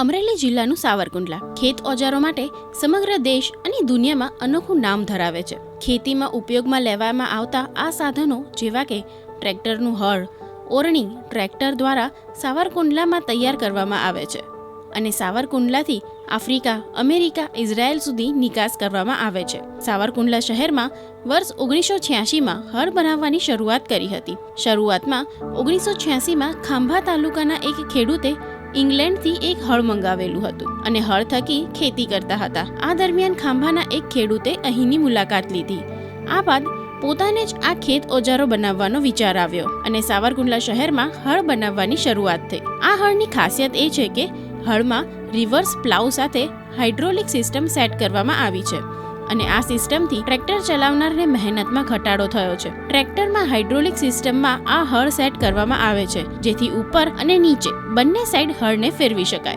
અમરેલી જિલ્લાનું સાવરકુંડલા. ખેત ઓજારો માટે સમગ્ર દેશ અને દુનિયામાં અનોખું નામ ધરાવે છે. ખેતીમાં ઉપયોગમાં લેવામાં આવતા આ સાધનો જેવા કે ટ્રેક્ટરનું હળ, ઓરણી ટ્રેક્ટર દ્વારા સાવરકુંડલામાં તૈયાર કરવામાં આવે છે અને સાવરકુંડલાથી આફ્રિકા, અમેરિકા, ઇઝરાયલ સુધી નિકાસ કરવામાં આવે છે. સાવરકુંડલા શહેરમાં વર્ષ ઓગણીસો છ્યાસીમાં હળ બનાવવાની શરૂઆત કરી હતી. શરૂઆતમાં ઓગણીસો છ્યાસીમાં ખાંભા તાલુકાના એક ખેડૂતે ઇંગ્લેન્ડથી એક હળ મંગાવેલું હતું અને હળ થકી ખેતી કરતા હતા. આ દરમિયાન ખાંભાના એક ખેડૂતે અહીંની મુલાકાત લીધી. આ બાદ પોતાને જ આ ખેત ઓજારો બનાવવાનો વિચાર આવ્યો અને સાવરકુંડલા શહેરમાં હળ બનાવવાની શરૂઆત થઈ. આ હળની ખાસિયત એ છે કે હળમાં રિવર્સ પ્લાઉ સાથે હાઇડ્રોલિક સિસ્ટમ સેટ કરવામાં આવી છે અને આ સિસ્ટમથી ટ્રેક્ટર ચલાવનારને મહેનતમાં ઘટાડો થયો છે. ટ્રેક્ટરમાં હાઇડ્રોલિક સિસ્ટમમાં આ હળ સેટ કરવામાં આવે છે, જેથી ઉપર અને નીચે બંને સાઈડ હળને ફેરવી શકાય.